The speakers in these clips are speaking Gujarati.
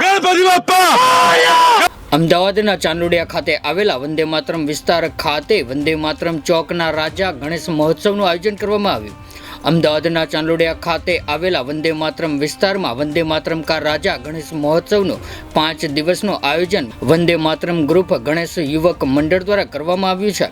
ગણપતિ બાપ્પા! અમદાવાદના ચાંદોડિયા ખાતે આવેલા વંદે માતરમ વિસ્તાર ખાતે વંદે માતરમ ચોકના રાજા ગણેશ મહોત્સવનું આયોજન કરવામાં આવ્યું. અમદાવાદના ચાંદોડિયા ખાતે આવેલા વંદે માતરમ વિસ્તારમાં વંદે માતરમ કા રાજા ગણેશ મહોત્સવનું પાંચ દિવસનું આયોજન વંદે માતરમ ગ્રુપ ગણેશ યુવક મંડળ દ્વારા કરવામાં આવ્યું છે.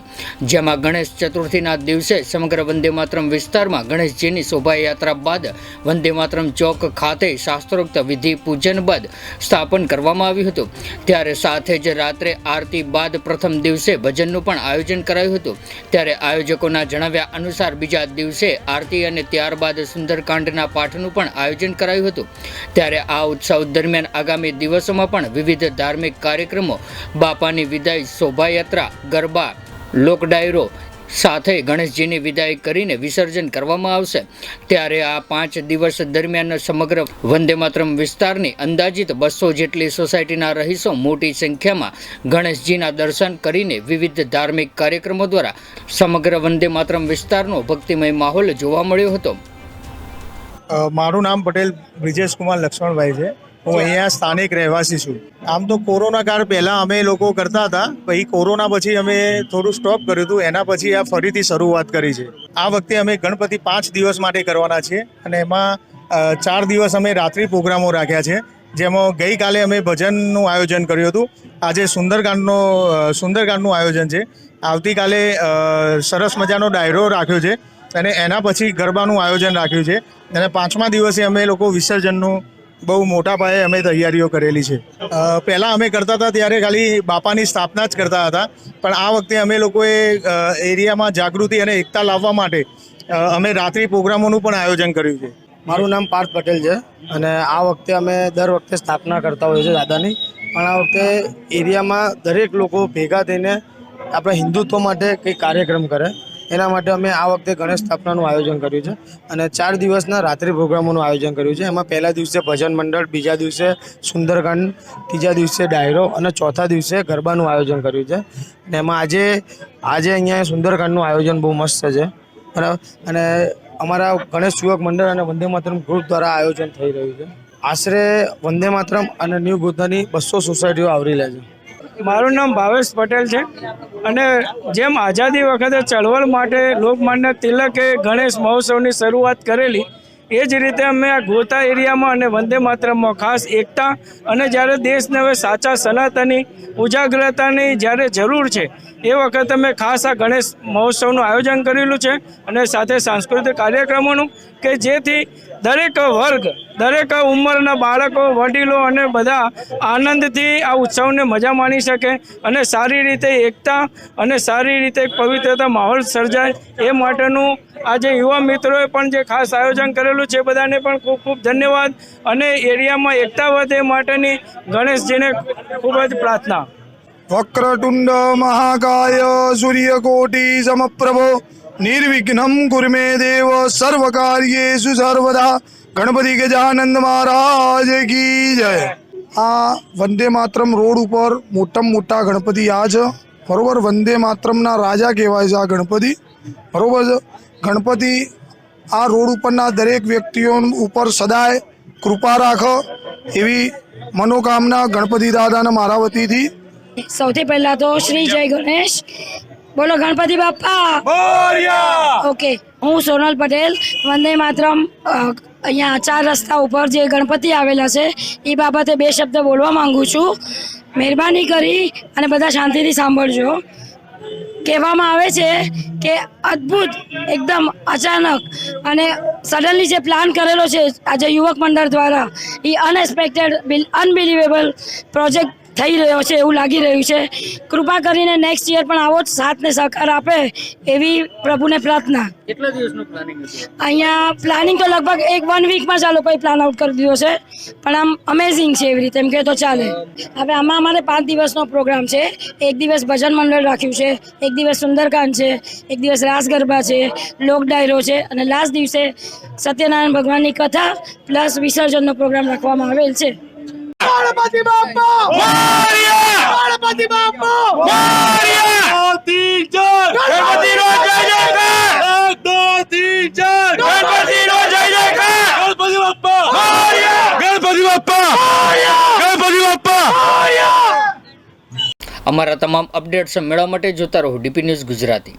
જેમાં ગણેશ ચતુર્થીના દિવસે સમગ્ર વંદે માતરમ વિસ્તારમાં ગણેશજીની શોભાયાત્રા બાદ વંદે માતરમ ચોક ખાતે શાસ્ત્રોક્ત વિધિ પૂજન બાદ સ્થાપન કરવામાં આવ્યું હતું. ત્યારે સાથે જ રાત્રે આરતી બાદ પ્રથમ દિવસે ભજનનું પણ આયોજન કરાયું હતું. ત્યારે આયોજકોના જણાવ્યા અનુસાર બીજા દિવસે આરતી અને ત્યારબાદ સુંદરકાંડના પાઠનું પણ આયોજન કરાયું હતું. ત્યારે આ ઉત્સવ દરમિયાન આગામી દિવસોમાં પણ વિવિધ ધાર્મિક કાર્યક્રમો, બાપાની વિદાય શોભાયાત્રા, ગરબા લોક ડાયરો સાથે ગણેશજીની વિદાય કરીને વિસર્જન કરવામાં આવશે. ત્યારે આ પાંચ દિવસ દરમિયાન સમગ્ર વંદે માતરમ વિસ્તારની અંદાજિત બસો જેટલી સોસાયટીના રહીશો મોટી સંખ્યામાં ગણેશજીના દર્શન કરીને વિવિધ ધાર્મિક કાર્યક્રમો દ્વારા સમગ્ર વંદે માતરમ વિસ્તારનો ભક્તિમય માહોલ જોવા મળ્યો હતો. મારું નામ પટેલ બ્રિજેશ કુમાર લક્ષ્મણભાઈ છે. હું અહીંયા સ્થાનિક રહેવાસી છું. આમ તો કોરોના કાળ પહેલાં અમે લોકો કરતા હતા. પછી કોરોના પછી અમે થોડું સ્ટોપ કર્યું હતું. એના પછી આ ફરીથી શરૂઆત કરી છે. આ વખતે અમે ગણપતિ પાંચ દિવસ માટે કરવાના છીએ. અને એમાં ચાર દિવસ અમે રાત્રિ પ્રોગ્રામો રાખ્યા છે. જેમાં ગઈકાલે અમે ભજનનું આયોજન કર્યું હતું. આજે સુંદરકાંડનો સુંદરકાંડનું આયોજન છે. આવતીકાલે સરસ મજાનો ડાયરો રાખ્યો છે. અને એના પછી ગરબાનું આયોજન રાખ્યું છે. અને પાંચમા દિવસે અમે લોકો વિસર્જનનું બહુ મોટા પાયે અમે તૈયારીઓ કરેલી છે. પહેલાં અમે કરતા હતા ત્યારે ખાલી બાપાની સ્થાપના જ કરતા હતા. પણ આ વખતે અમે લોકોએ એરિયામાં જાગૃતિ અને એકતા લાવવા માટે અમે રાત્રિ પ્રોગ્રામોનું પણ આયોજન કર્યું છે. મારું નામ પાર્થ પટેલ છે અને આ વખતે અમે દર વખતે સ્થાપના કરતા હોઈએ છીએ દાદાની. પણ આ વખતે એરિયામાં દરેક લોકો ભેગા થઈને આપણા હિન્દુત્વ માટે કંઈક કાર્યક્રમ કરે. એના માટે અમે આ વખતે ગણેશ સ્થાપનાનું આયોજન કર્યું છે અને ચાર દિવસના રાત્રિ પ્રોગ્રામોનું આયોજન કર્યું છે. એમાં પહેલા દિવસે ભજન મંડળ, બીજા દિવસે સુંદરકાંડ, ત્રીજા દિવસે ડાયરો અને ચોથા દિવસે ગરબાનું આયોજન કર્યું છે. અને એમાં આજે આજે અહીંયા સુંદરકાંડનું આયોજન બહુ મસ્ત છે. બરાબર અને અમારા ગણેશ યુવક મંડળ અને વંદે માતરમ ગ્રુપ દ્વારા આયોજન થઈ રહ્યું છે. આશરે વંદે માતરમ અને ન્યૂ ગોતાની બસો સોસાયટીઓ આવરી લે છે. મારું નામ ભાવેશ પટેલ છે અને જેમ આઝાદી વખતે ચળવળ માટે લોકમાન્ય તિલકે ગણેશ મહોત્સવની શરૂઆત કરેલી, એ જ રીતે અમે આ ગોતા એરિયામાં અને વંદે માતરમમાં ખાસ એકતા અને જ્યારે દેશને હવે સાચા સનાતની, ઉજાગ્રતાની જ્યારે જરૂર છે, એ વખતે અમે ખાસ આ ગણેશ મહોત્સવનું આયોજન કરેલું છે અને સાથે સાંસ્કૃતિક કાર્યક્રમોનું કે જેથી દરેક વર્ગ દરેક ઉંમરના બાળકો, વડીલો અને બધા આનંદથી આ ઉત્સવને મજા માણી શકે અને સારી રીતે એકતા અને સારી રીતે પવિત્રતા માહોલ સર્જાય એ માટેનું આજે યુવા મિત્રોએ પણ જે ખાસ આયોજન કરેલું છે બધાને પણ ખૂબ ખૂબ ધન્યવાદ અને એરિયામાં એકતા વધે માટેની ગણેશજીને ખૂબ જ પ્રાર્થના. વક્રતુંડ મહાકાય સૂર્યકોટિ સમપ્રભો, નિર્વિઘ્નમ કુર્મે દેવ, સર્વકાર્યેષુ સર્વદા. ગણપતિ ગજાનંદ મહારાજ કી જય. આ વંદે માતરમ રોડ ઉપર મોટામાં મોટા ગણપતિ આ છે બરોબર વંદે માતરમના રાજા કહેવાય છે આ ગણપતિ. બરોબર છે? ગણપતિ આ રોડ ઉપરના દરેક વ્યક્તિઓ ઉપર સદાય કૃપા રાખો. એવી મનોકામના ગણપતિ દાદાના મારા વતીથી. સૌથી પહેલા તો શ્રી જય ગણેશ. બોલો ગણપતિ બાપ્પા. ઓકે હું સોનલ પટેલ. વંદે માતરમ અહીંયા ચાર રસ્તા ઉપર જે ગણપતિ આવેલા છે, એ બાબતે બે શબ્દ બોલવા માંગુ છું. મહેરબાની કરી અને બધા શાંતિથી સાંભળજો. કહેવામાં આવે છે કે અદ્ભુત, એકદમ અચાનક અને સડનલી જે પ્લાન કરેલો છે આજે યુવક મંડળ દ્વારા, એ અનએક્સપેક્ટેડ અનબિલિવેબલ પ્રોજેક્ટ થઈ રહ્યો છે એવું લાગી રહ્યું છે. કૃપા કરીને નેક્સ્ટ યર પણ આવો જ સાથ ને સહકાર આપે એવી પ્રભુને પ્રાર્થના. કેટલા દિવસનું પ્લાનિંગ અહીંયા પ્લાનિંગ તો લગભગ એક વન વીકમાં ચાલો કોઈ પ્લાન આઉટ કરી દીધો છે. પણ આમ અમેઝિંગ છે એવી રીતે એમ કે તો ચાલે. હવે આમાં અમારે પાંચ દિવસનો પ્રોગ્રામ છે. એક દિવસ ભજન મંડળ રાખ્યું છે એક દિવસ સુંદરકાંડ છે એક દિવસ રાસ ગરબા છે લોક ડાયરો છે અને લાસ્ટ દિવસે સત્યનારાયણ ભગવાનની કથા પ્લસ વિસર્જનનો પ્રોગ્રામ રાખવામાં આવેલ છે. ગણપતિ બાપ્પા ગણપતિ બાપ્પા ગણપતિનો જય! જયકાર! એક દો તીન ચાર ગણપતિનો જય જયકાર! ગણપતિ બાપ્પા બાપ્પા ગણપતિ બાપ્પા અમારા તમામ અપડેટ્સ મેળવવા માટે જોતા રહો ડીપી ન્યૂઝ ગુજરાતી.